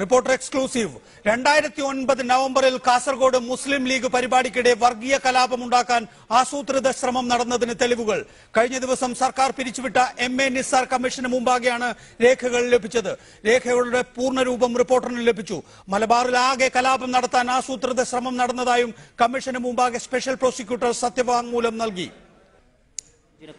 Reporter exclusive. രണ്ടായിരത്തി ഒൻപത് നവംബറിൽ കാസർഗോഡ് മുസ്ലിം ലീഗ് പരിപാടിക്കിടെ വർഗീയ കലാപമുണ്ടാക്കാൻ ആസൂത്രിത ശ്രമം നടന്നതിന് തെളിവുകൾ. കഴിഞ്ഞ ദിവസം സർക്കാർ പിരിച്ചുവിട്ട എം എ നിസാർ കമ്മീഷന് മുമ്പാകെയാണ് രേഖകൾ ലഭിച്ചത്. രേഖകളുടെ പൂർണരൂപം റിപ്പോർട്ടറിന് ലഭിച്ചു. മലബാറിൽ ആകെ കലാപം നടത്താൻ ആസൂത്രിത ശ്രമം നടന്നതായും കമ്മീഷന് മുമ്പാകെ സ്പെഷ്യൽ പ്രോസിക്യൂട്ടർ സത്യവാങ്മൂലം നൽകി.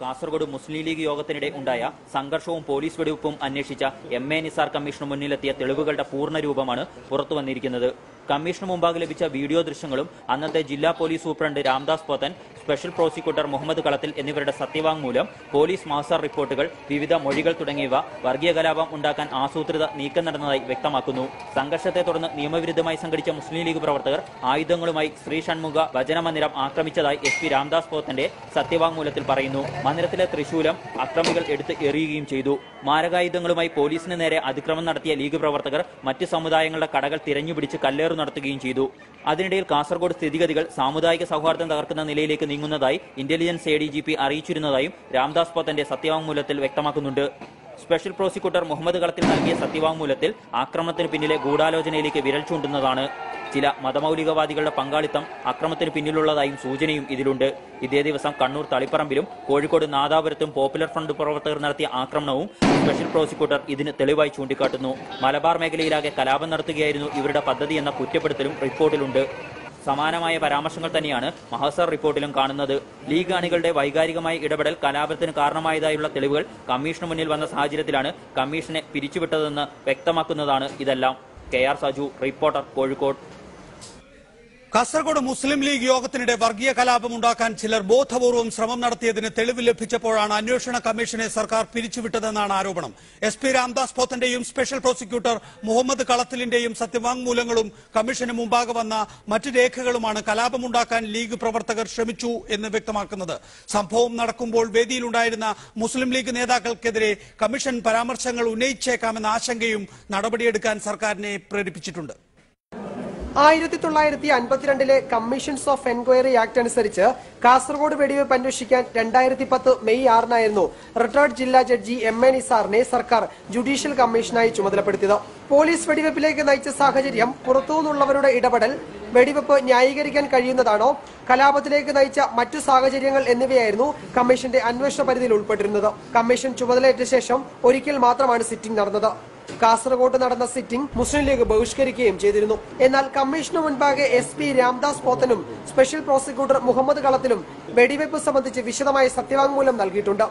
കാസർഗോഡ് മുസ്ലിം ലീഗ് യോഗത്തിനിടെ ഉണ്ടായ സംഘർഷവും പോലീസ് വെടിവെപ്പും അന്വേഷിച്ച എം എ നിസാർ കമ്മീഷന് മുന്നിലെത്തിയ തെളിവുകളുടെ പൂർണ രൂപമാണ് പുറത്തു വന്നിരിക്കുന്നത്. കമ്മീഷന് മുമ്പാകെ ലഭിച്ച വീഡിയോ ദൃശ്യങ്ങളും അന്നത്തെ ജില്ലാ police superintendent Ramdas Pothan special prosecutor Muhammad Kalathil എന്നിവരുടെ സത്യവാങ്മൂലം പോലീസ് മാസ്റ്റർ റിപ്പോർട്ടുകൾ വിവിധ മൊഴികൾ തുടങ്ങിയവ വർഗീയ കലാപം ഉണ്ടാക്കാൻ ആസൂത്രിത നീക്കം നടന്നതായി വ്യക്തമാക്കുന്നു. സംഘർഷത്തെ തുടർന്ന് നിയമവിരുദ്ധമായി സംഘടിച്ച മുസ്ലിം ലീഗ് പ്രവർത്തകർ ആയുധങ്ങളുമായി ശ്രീ ഷൺമുഖ വചനമന്ദിരം ആക്രമിച്ചതായി എസ് പി രാംദാസ് പോത്തന്റെ സത്യവാങ്മൂലത്തിൽ പറയുന്നു. മന്ദിരത്തിലെ തൃശൂലം അക്രമികൾ എടുത്ത് എറിയുകയും ചെയ്തു. മാരകായുധങ്ങളുമായി പോലീസിന് നേരെ അതിക്രമം നടത്തിയ ലീഗ് പ്രവർത്തകർ മറ്റ് സമുദായങ്ങളുടെ കടകൾ തിരഞ്ഞുപിടിച്ച് കല്ലേറു നടത്തുകയും ചെയ്തു. അതിനിടയിൽ കാസർഗോഡ് സ്ഥിതിഗതികൾ സാമുദായിക സൗഹാർദ്ദം തകർക്കുന്ന നിലയിലേക്ക് നീങ്ങുന്നതായി intelligence A D G P അറിയിച്ചിരുന്നതായും Ramdas പത്തന്റെ സത്യവാങ്മൂലത്തിൽ വ്യക്തമാക്കുന്നുണ്ട്. സ്പെഷ്യൽ പ്രോസിക്യൂട്ടർ മുഹമ്മദ് കളത്തിൽ നൽകിയ സത്യവാങ്മൂലത്തിൽ ആക്രമണത്തിന് പിന്നിലെ ഗൂഢാലോചനയിലേക്ക് വിരൽ ചൂണ്ടുന്നതാണ്. ചില മതമൗലികവാദികളുടെ പങ്കാളിത്തം അക്രമത്തിന് പിന്നിലുള്ളതായും സൂചനയും ഇതിലുണ്ട്. ഇതേ ദിവസം കണ്ണൂർ തളിപ്പറമ്പിലും കോഴിക്കോട് നാദാപുരത്തും പോപ്പുലർ ഫ്രണ്ട് പ്രവർത്തകർ നടത്തിയ ആക്രമണവും സ്പെഷ്യൽ പ്രോസിക്യൂട്ടർ ഇതിന് തെളിവായി ചൂണ്ടിക്കാട്ടുന്നു. മലബാർ മേഖലയിലാകെ കലാപം നടത്തുകയായിരുന്നു ഇവരുടെ പദ്ധതി എന്ന കുറ്റപ്പെടുത്തലും റിപ്പോർട്ടിലുണ്ട്. സമാനമായ പരാമർശങ്ങൾ തന്നെയാണ് മഹസർ റിപ്പോർട്ടിലും കാണുന്നത്. ലീഗ് അണികളുടെ വൈകാരികമായ ഇടപെടൽ കലാപത്തിന് കാരണമായതായുള്ള തെളിവുകൾ കമ്മീഷന് മുന്നിൽ വന്ന സാഹചര്യത്തിലാണ് കമ്മീഷനെ പിരിച്ചുവിട്ടതെന്ന് വ്യക്തമാക്കുന്നതാണ് ഇതെല്ലാം. K R Saju reporter Kozhikode. Kasaragod Muslim League യോഗത്തിനിടെ വർഗീയ കലാപം ഉണ്ടാക്കാൻ ചിലർ ബോധപൂർവം ശ്രമം നടത്തിയതിന് തെളിവ് ലഭിച്ചപ്പോഴാണ് അന്വേഷണ കമ്മീഷനെ സർക്കാർ പിരിച്ചുവിട്ടതെന്നാണ് ആരോപണം. എസ് പി രാംദാസ് പോത്തന്റെയും സ്പെഷ്യൽ പ്രോസിക്യൂട്ടർ മുഹമ്മദ് കളത്തിലിന്റെയും സത്യവാങ്മൂലങ്ങളും കമ്മീഷന് മുമ്പാകെ വന്ന മറ്റ് രേഖകളുമാണ് കലാപമുണ്ടാക്കാൻ ലീഗ് പ്രവർത്തകർ ശ്രമിച്ചു എന്ന് വ്യക്തമാക്കുന്നത്. സംഭവം നടക്കുമ്പോൾ വേദിയിലുണ്ടായിരുന്ന മുസ്ലിം ലീഗ് നേതാക്കൾക്കെതിരെ കമ്മീഷൻ പരാമർശങ്ങൾ ഉന്നയിച്ചേക്കാമെന്ന ആശങ്കയും നടപടിയെടുക്കാൻ സർക്കാരിനെ പ്രേരിപ്പിച്ചിട്ടുണ്ട്. ആയിരത്തി തൊള്ളായിരത്തി അൻപത്തിരണ്ടിലെ കമ്മീഷൻസ് ഓഫ് എൻക്വയറി ആക്ട് അനുസരിച്ച് കാസർഗോഡ് വെടിവെപ്പ് അന്വേഷിക്കാൻ രണ്ടായിരത്തി പത്ത് മെയ് ആറിനായിരുന്നു റിട്ടയർഡ് ജില്ലാ ജഡ്ജി എം എ നിസാറിനെ സർക്കാർ ജുഡീഷ്യൽ കമ്മീഷനായി ചുമതലപ്പെടുത്തിയത്. പോലീസ് വെടിവെപ്പിലേക്ക് നയിച്ച സാഹചര്യം പുറത്തുനിന്നുള്ളവരുടെ ഇടപെടൽ വെടിവെപ്പ് ന്യായീകരിക്കാൻ കഴിയുന്നതാണോ? കലാപത്തിലേക്ക് നയിച്ച മറ്റു സാഹചര്യങ്ങൾ എന്നിവയായിരുന്നു കമ്മീഷന്റെ അന്വേഷണ പരിധിയിൽ ഉൾപ്പെട്ടിരുന്നത്. കമ്മീഷൻ ചുമതലയേറ്റ ശേഷം ഒരിക്കൽ മാത്രമാണ് സിറ്റിംഗ് നടന്നത്. കാസർഗോഡ് നടന്ന സിറ്റിംഗ് മുസ്ലിം ലീഗ് ബഹിഷ്കരിക്കുകയും ചെയ്തിരുന്നു. എന്നാൽ കമ്മീഷന് മുൻപാകെ എസ് പി രാംദാസ് പോത്തനും സ്പെഷ്യൽ പ്രോസിക്യൂട്ടർ മുഹമ്മദ് കളത്തിലും വെടിവെയ്പ് സംബന്ധിച്ച് വിശദമായ സത്യവാങ്മൂലം നൽകിയിട്ടുണ്ട്.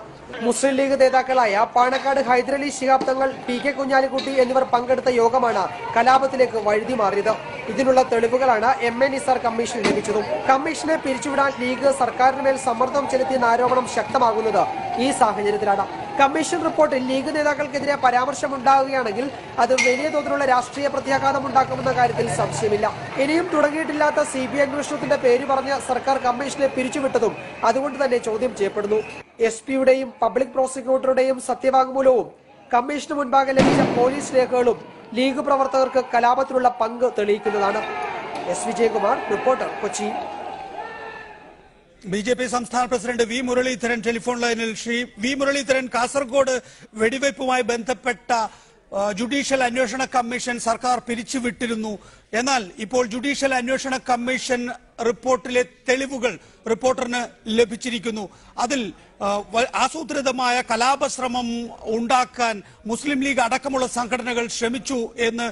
മുസ്ലിം ലീഗ് നേതാക്കളായ പാണക്കാട് ഹൈദരലി ശിഹാബ് തങ്ങൾ പി കെ കുഞ്ഞാലിക്കുട്ടി എന്നിവർ പങ്കെടുത്ത യോഗമാണ് കലാപത്തിലേക്ക് വഴുതി മാറിയത്. ഇതിനുള്ള തെളിവുകളാണ് എം എ നിസാർ കമ്മീഷൻ ലഭിച്ചതും. കമ്മീഷനെ പിരിച്ചുവിടാൻ ലീഗ് സർക്കാരിന് മേൽ സമ്മർദ്ദം ചെലുത്തിയെന്ന ആരോപണം ശക്തമാകുന്നത് ഈ സാഹചര്യത്തിലാണ്. കമ്മീഷൻ റിപ്പോർട്ട് ലീഗ് നേതാക്കൾക്കെതിരെ പരാമർശമുണ്ടാവുകയാണെങ്കിൽ അത് വലിയ തോതിലുള്ള രാഷ്ട്രീയ പ്രത്യാഘാതം ഉണ്ടാക്കുമെന്ന കാര്യത്തിൽ സംശയമില്ല. ഇനിയും തുടങ്ങിയിട്ടില്ലാത്ത സി ബി അന്വേഷണത്തിന്റെ പേര് പറഞ്ഞ സർക്കാർ കമ്മീഷനെ പിരിച്ചുവിട്ടതും അതുകൊണ്ട് തന്നെ ചോദ്യം ചെയ്യപ്പെടുന്നു. എസ് പിയുടെയും പബ്ലിക് പ്രോസിക്യൂട്ടറുടെയും സത്യവാങ്മൂലവും കമ്മീഷന് മുൻപാകെ ലഭിച്ച പോലീസ് രേഖകളും ലീഗ് പ്രവർത്തകർക്ക് കലാപത്തിലുള്ള പങ്ക് തെളിയിക്കുന്നതാണ്. S Vijayakumar reporter Kochi. B J P സംസ്ഥാന പ്രസിഡന്റ് വി മുരളീധരൻ ടെലിഫോൺ ലൈനിൽ ശ്രീ വി മുരളീധരൻ കാസർഗോഡ് വെടിവയ്പുമായി ബന്ധപ്പെട്ട ജുഡീഷ്യൽ അന്വേഷണ കമ്മീഷൻ സർക്കാർ പിരിച്ചുവിട്ടിരുന്നു. എന്നാൽ ഇപ്പോൾ ജുഡീഷ്യൽ അന്വേഷണ കമ്മീഷൻ റിപ്പോർട്ടിലെ തെളിവുകൾ റിപ്പോർട്ടറിന് ലഭിച്ചിരിക്കുന്നു. അതിൽ ആസൂത്രിതമായ കലാപശ്രമം ഉണ്ടാക്കാൻ മുസ്ലിം ലീഗ് അടക്കമുള്ള സംഘടനകൾ ശ്രമിച്ചു എന്ന്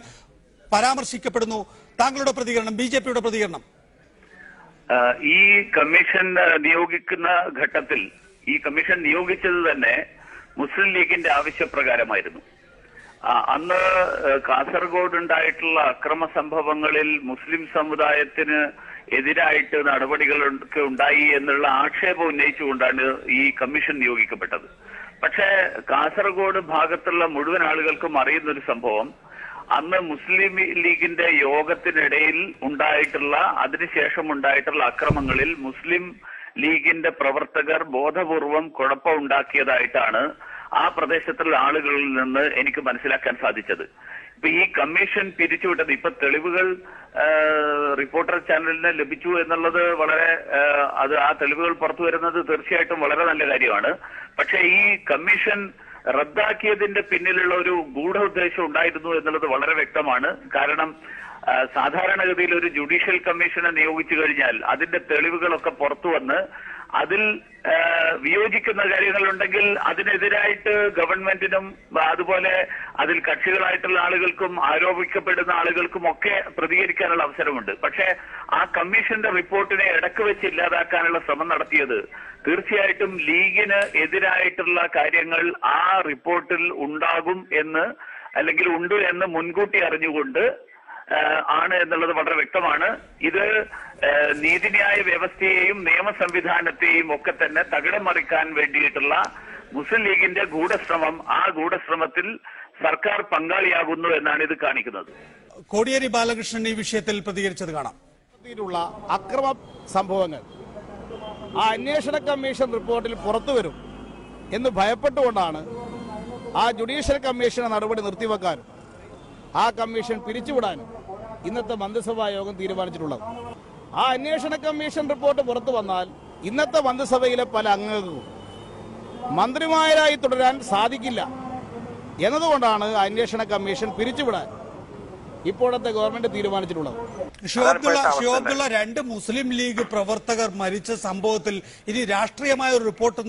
പരാമർശിക്കപ്പെടുന്നു. താങ്കളുടെ പ്രതികരണം ബി പ്രതികരണം. ഈ കമ്മീഷൻ നിയോഗിക്കുന്ന ഘട്ടത്തിൽ ഈ കമ്മീഷൻ നിയോഗിച്ചത് തന്നെ മുസ്ലിം ലീഗിന്റെ ആവശ്യപ്രകാരമായിരുന്നു. അന്ന് കാസർഗോഡ് ഉണ്ടായിട്ടുള്ള അക്രമ സംഭവങ്ങളിൽ മുസ്ലിം സമുദായത്തിന് എതിരായിട്ട് നടപടികൾ ഒക്കെ ഉണ്ടായി എന്നുള്ള ആക്ഷേപം ഉന്നയിച്ചുകൊണ്ടാണ് ഈ കമ്മീഷൻ നിയോഗിക്കപ്പെട്ടത്. പക്ഷേ കാസർഗോഡ് ഭാഗത്തുള്ള മുഴുവൻ ആളുകൾക്കും അറിയുന്ന ഒരു സംഭവം അന്ന് മുസ്ലിം ലീഗിന്റെ യോഗത്തിനിടയിൽ ഉണ്ടായിട്ടുള്ള അതിനുശേഷം ഉണ്ടായിട്ടുള്ള അക്രമങ്ങളിൽ മുസ്ലിം ലീഗിന്റെ പ്രവർത്തകർ ബോധപൂർവം കുഴപ്പമുണ്ടാക്കിയതായിട്ടാണ് ആ പ്രദേശത്തുള്ള ആളുകളിൽ നിന്ന് എനിക്ക് മനസ്സിലാക്കാൻ സാധിച്ചത്. ഇപ്പൊ ഈ കമ്മീഷൻ പിരിച്ചുവിട്ടത് ഇപ്പൊ തെളിവുകൾ റിപ്പോർട്ടർ ചാനലിന് ലഭിച്ചു എന്നുള്ളത് വളരെ അത് ആ തെളിവുകൾ പുറത്തു വരുന്നത് തീർച്ചയായിട്ടും വളരെ നല്ല കാര്യമാണ്. പക്ഷേ ഈ കമ്മീഷൻ റദ്ദാക്കിയതിന്റെ പിന്നിലുള്ള ഒരു ഗൂഢ ഉദ്ദേശം ഉണ്ടായിരുന്നു എന്നുള്ളത് വളരെ വ്യക്തമാണ്. കാരണം സാധാരണഗതിയിൽ ഒരു ജുഡീഷ്യൽ കമ്മീഷനെ നിയോഗിച്ചു കഴിഞ്ഞാൽ അതിന്റെ തെളിവുകളൊക്കെ പുറത്തു വന്ന് അതിൽ വിയോജിക്കുന്ന കാര്യങ്ങളുണ്ടെങ്കിൽ അതിനെതിരായിട്ട് ഗവൺമെന്റിനും അതുപോലെ അതിൽ കക്ഷികളായിട്ടുള്ള ആളുകൾക്കും ആരോപിക്കപ്പെടുന്ന ആളുകൾക്കും ഒക്കെ പ്രതികരിക്കാനുള്ള അവസരമുണ്ട്. പക്ഷേ ആ കമ്മീഷന്റെ റിപ്പോർട്ടിനെ ഇടയ്ക്ക് വെച്ച് ഇല്ലാതാക്കാനുള്ള ശ്രമം നടത്തിയത് തീർച്ചയായിട്ടും ലീഗിന് എതിരായിട്ടുള്ള കാര്യങ്ങൾ ആ റിപ്പോർട്ടിൽ ഉണ്ടാകും എന്ന് അല്ലെങ്കിൽ ഉണ്ട് എന്ന് മുൻകൂട്ടി അറിഞ്ഞുകൊണ്ട് ആണ് എന്നുള്ളത് വളരെ വ്യക്തമാണ്. ഇത് നീതിന്യായ വ്യവസ്ഥയെയും നിയമ സംവിധാനത്തെയും ഒക്കെ തന്നെ തകിടം മറിക്കാൻ വേണ്ടിയിട്ടുള്ള മുസ്ലിം ലീഗിന്റെ ഗൂഢശ്രമം ആ ഗൂഢശ്രമത്തിൽ സർക്കാർ പങ്കാളിയാകുന്നു എന്നാണ് ഇത് കാണിക്കുന്നത്. കോടിയേരി ബാലകൃഷ്ണൻ ഈ വിഷയത്തിൽ പ്രതികരിച്ചത് കാണാം. അക്രമ സംഭവങ്ങൾ ആ അന്വേഷണ കമ്മീഷൻ റിപ്പോർട്ടിൽ പുറത്തു വരും എന്ന് ഭയപ്പെട്ടുകൊണ്ടാണ് ആ ജുഡീഷ്യൽ കമ്മീഷന്റെ നടപടി നിർത്തിവെക്കാനും ആ കമ്മീഷൻ പിരിച്ചുവിടാനും ഇന്നത്തെ മന്ത്രിസഭാ യോഗം തീരുമാനിച്ചിട്ടുള്ളത്. ആ അന്വേഷണ കമ്മീഷൻ റിപ്പോർട്ട് പുറത്തു വന്നാൽ ഇന്നത്തെ മന്ത്രിസഭയിലെ പല അംഗങ്ങൾക്കും മന്ത്രിമാരായി തുടരാൻ സാധിക്കില്ല. എന്നതുകൊണ്ടാണ് അന്വേഷണ കമ്മീഷൻ പിരിച്ചുവിടാൻ ഇപ്പോഴത്തെ ഗവൺമെന്റ് തീരുമാനിച്ചിട്ടുള്ളത്. ഷിയോബ്ദുള്ള ഷിയോബ്ദുള്ള രണ്ട് മുസ്ലിം ലീഗ് പ്രവർത്തകർ മരിച്ച സംഭവത്തിൽ ഇനി രാഷ്ട്രീയമായ ഒരു റിപ്പോർട്ട്